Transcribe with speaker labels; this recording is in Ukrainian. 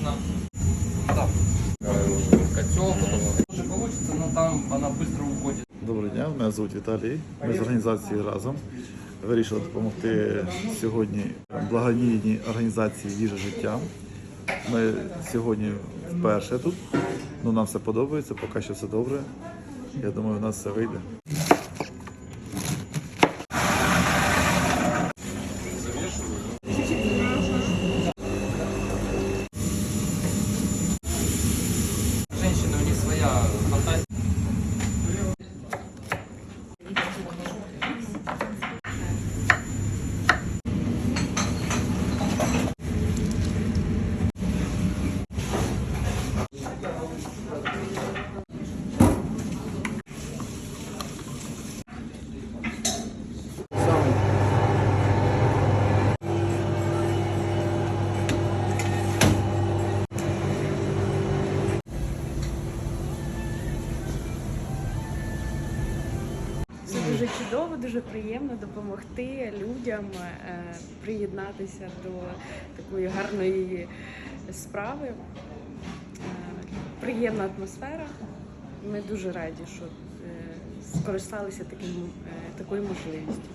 Speaker 1: можно. Да. Котел, потом тоже получится, но там она быстро уходит.
Speaker 2: Добрий день, мене звуть Віталій. Ми з організації разом вирішили допомогти сьогодні благодійній організації «Їжа життя. Ми сьогодні вперше тут, але нам все подобається, поки що все добре. Я думаю, у нас все вийде.
Speaker 1: 要。
Speaker 3: Чудово, дуже приємно допомогти людям е, приєднатися до такої гарної справи. Е, Приємна атмосфера. Ми дуже раді, що е, скористалися таким, такою можливістю.